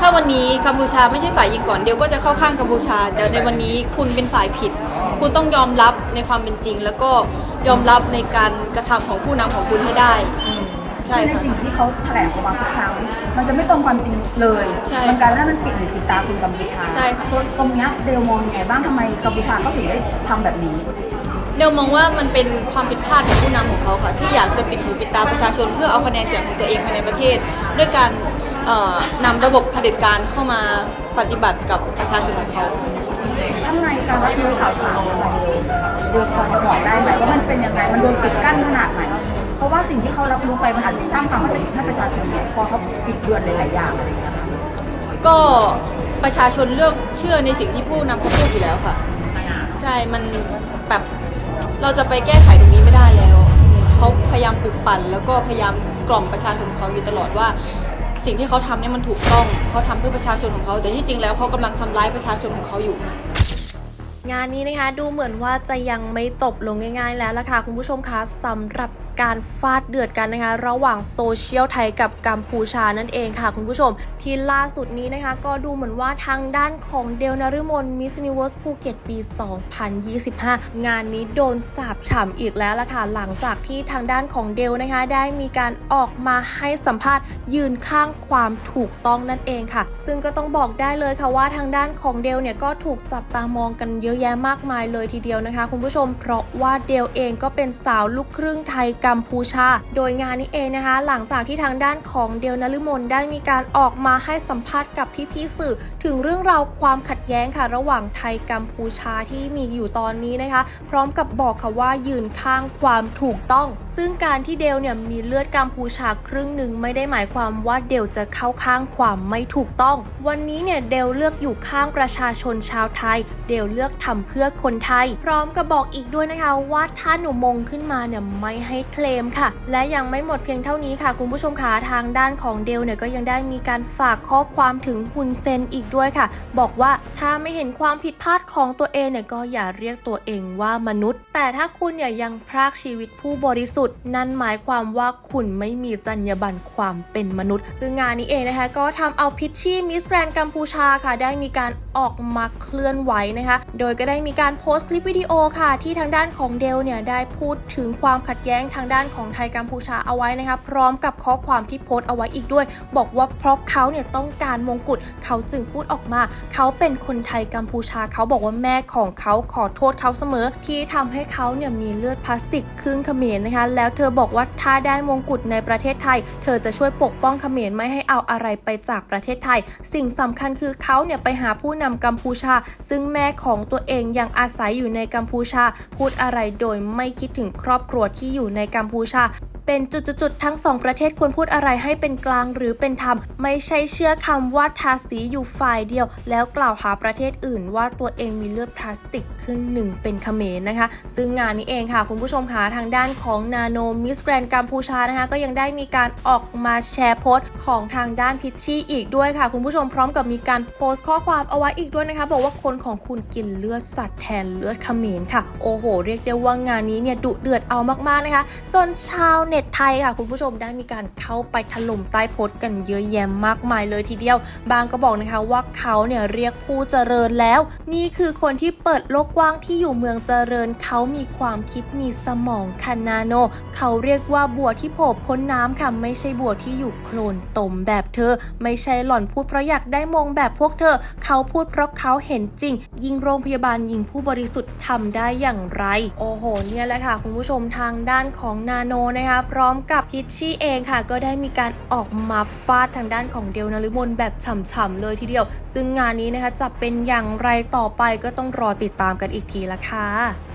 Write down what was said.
ถ้าวันนี้กัมพูชาไม่ใช่ฝ่ายยิงก่อนเดียวก็จะเข้าข้างกัมพูชา แต่ในวันนี้คุณเป็นฝ่ายผิด คุณต้องยอมรับในความเป็นจริง แล้วก็ยอมรับในการกระทำของผู้นำของคุณให้ได้ใช่ในค่ะสิ่งที่เขาแถลงออกมาทุกครั้ง มันจะไม่ตรงความจริงเลยใช่มันกลายเป็นว่ามันปิดหูปิดตาคุณกัมพูชาใช่ค่ะตรงตรงเนี้ยเดลมองยังไงบ้างทำไมกัมพูชาเขาถึงได้ทำแบบนี้ เดลมองว่ามันเป็นความผิดพลาดของผู้นำของเขาค่ะที่อยากจะปิดหูปิดตาประชาชน เพื่อเอาคะแนนเสียงของตัวเองภายในประเทศ ด้วยการ เอ่อนำระบบเผด็จการเข้ามาปฏิบัติกับประชาชนของเขาค่ะข้างในการรับรู้ข่าวสารของเราเดลพอจะบอกได้ไหมว่ามันเป็นยังไงมันโดนปิดกั้นขนาดไหน เพราะว่าสิ่งที่เขารับรู้ไปมันอาจจะสร้างความเข้าใจผิดให้ประชาชนเนี่ยพอเขาปิดเบือนหลายๆอย่างอะไรอย่างเงี้ยค่ะก็ประชาชนเลือกเชื่อในสิ่งที่ผู้นำเขาพูดอยู่แล้วค่ะ ใช่ มันแบบเราจะไปแก้ไขตรงนี้ไม่ได้แล้ว เขาพยายามปลุกปั่นแล้วก็พยายามกล่อมประชาชนของเขาอยู่ตลอดว่า สิ่งที่เขาทำเนี่ยมันถูกต้องเขาทำเพื่อประชาชนของเขา แต่ที่จริงแล้วเขากำลังทำร้ายประชาชนของเขาอยู่นะ งานนี้นะคะดูเหมือนว่าจะยังไม่จบลงง่าย ๆ แล้วล่ะค่ะคุณผู้ชมคะสำหรับ การฟาดเดือดกันนะคะ ระหว่างโซเชียลไทยกับกัมพูชานั่นเองค่ะคุณผู้ชม ที่ล่าสุดนี้นะคะ ก็ดูเหมือนว่าทางด้านของเดลนารุมนมิส s u นิเวิร์สภูเก็ตปี 2025 งานนี้โดนสาบฉ่ำอีกแล้วล่ะค่ะ หลังจากที่ทางด้านของเดลนะคะ ได้มีการออกมาให้สัมภาษณ์ยืนข้างความถูกต้องนั่นเองค่ะ ซึ่งก็ต้องบอกได้เลยค่ะว่าทางด้านของเดลเนี่ยก็ถูกจับตามองกันเยอะแยะมากมายเลยทีเดียวนะคะ คุณผู้ชมเพราะว่าเดลเองก็เป็นสาวลูกครึ่งไทยกัมพูชา โดยงานนี้เองนะคะ หลังจากที่ทางด้านของเดลนฤมลได้มีการออกมาให้สัมภาษณ์กับพี่ๆสื่อ ถึงเรื่องราวความขัดแย้งค่ะ ระหว่างไทยกัมพูชาที่มีอยู่ตอนนี้นะคะ พร้อมกับบอกค่ะว่ายืนข้างความถูกต้อง ซึ่งการที่เดลเนี่ยมีเลือดกัมพูชาครึ่งหนึ่งไม่ได้หมายความว่าเดลจะเข้าข้างความไม่ถูกต้อง วันนี้เนี่ยเดลเลือกอยู่ข้างประชาชนชาวไทย เดลเลือกทำเพื่อคนไทย พร้อมกับบอกอีกด้วยนะคะว่าถ้าหนูมงขึ้นมาเนี่ยไม่ให้เคลมค่ะ และยังไม่หมดเพียงเท่านี้ค่ะ คุณผู้ชมคะทางด้านของเดลเนี่ยก็ยังได้มีการฝากข้อความถึงฮุนเซนอีกด้วยค่ะ บอกว่าถ้าไม่เห็นความผิดพลาดของตัวเองเนี่ยก็อย่าเรียกตัวเองว่ามนุษย์ แต่ถ้าคุณเนี่ยยังพรากชีวิตผู้บริสุทธิ์ นั่นหมายความว่าคุณไม่มีจรรยาบรรณความเป็นมนุษย์ ซึ่งงานนี้เองนะคะ ก็ทำเอาพิชชี่มิสแกรนกัมพูชาค่ะ ได้มีการออกมาเคลื่อนไหวนะคะ โดยก็ได้มีการโพสต์คลิปวิดีโอค่ะ ที่ทางด้านของเดลเนี่ยได้พูดถึงความขัดแย้งทางด้านของไทยกัมพูชาเอาไว้นะคะพร้อมกับข้อความที่โพสต์เอาไว้อีกด้วย บอกว่าเพราะเขาเนี่ยต้องการมงกุฎเขาจึงพูดออกมา เขาเป็นคนไทยกัมพูชาเขาบอกว่าแม่ของเขาขอโทษเขาเสมอ ที่ทำให้เขาเนี่ยมีเลือดพลาสติกครึ่งเขมรนะคะ แล้วเธอบอกว่าถ้าได้มงกุฎในประเทศไทย เธอจะช่วยปกป้องเขมรไม่ให้เอาอะไรไปจากประเทศไทย สิ่งสำคัญคือเขาเนี่ยไปหาผู้นำกัมพูชา ซึ่งแม่ของตัวเองยังอาศัยอยู่ในกัมพูชา พูดอะไรโดยไม่คิดถึงครอบครัวที่อยู่ในกัมพูชา เป็นจุดๆทั้งสองประเทศควรพูดอะไรให้เป็นกลางหรือเป็นธรรม ไม่ใช่เชื่อคำว่าทาสีอยู่ฝ่ายเดียว แล้วกล่าวหาประเทศอื่นว่าตัวเองมีเลือดพลาสติกครึ่งหนึ่งเป็นเขมรนะคะ ซึ่งงานนี้เองค่ะ คุณผู้ชมคะทางด้านของนาโนมิสแกรนกัมพูชานะคะ ก็ยังได้มีการออกมาแชร์โพสต์ของทางด้านพิชชี่อีกด้วยค่ะ คุณผู้ชมพร้อมกับมีการโพสต์ข้อความเอาไว้อีกด้วยนะคะ บอกว่าคนของคุณกินเลือดสัตว์แทนเลือดเขมรค่ะ โอ้โห เรียกได้ว่างานนี้เนี่ยดุเดือดเอามากๆนะคะ จนชาวเน็ตไทยค่ะ คุณผู้ชมได้มีการเข้าไปถล่มใต้โพสต์กันเยอะแยะมากมายเลยทีเดียว บางก็บอกนะคะว่าเขาเนี่ยเรียกผู้เจริญแล้ว นี่คือคนที่เปิดโลกกว้างที่อยู่เมืองเจริญ เขามีความคิดมีสมองคานาโน เขาเรียกว่าบัวที่โผล่พ้นน้ำค่ะไม่ใช่บัวที่อยู่โคลนตมแบบเธอ ไม่ใช่หล่อนพูดเพราะอยากได้มงแบบพวกเธอ เขาพูดเพราะเขาเห็นจริง ยิงโรงพยาบาลยิงผู้บริสุทธิ์ทำได้อย่างไร โอ้โหเนี่ยแหละค่ะ คุณผู้ชมทางด้านของนาโนนะคะพร้อมกับพิชชี่เองค่ะ ก็ได้มีการออกมาฟาดทางด้านของเดลนาริมนแบบฉ่ำๆเลยทีเดียว ซึ่งงานนี้นะคะจะเป็นอย่างไรต่อไปก็ต้องรอติดตามกันอีกทีละค่ะ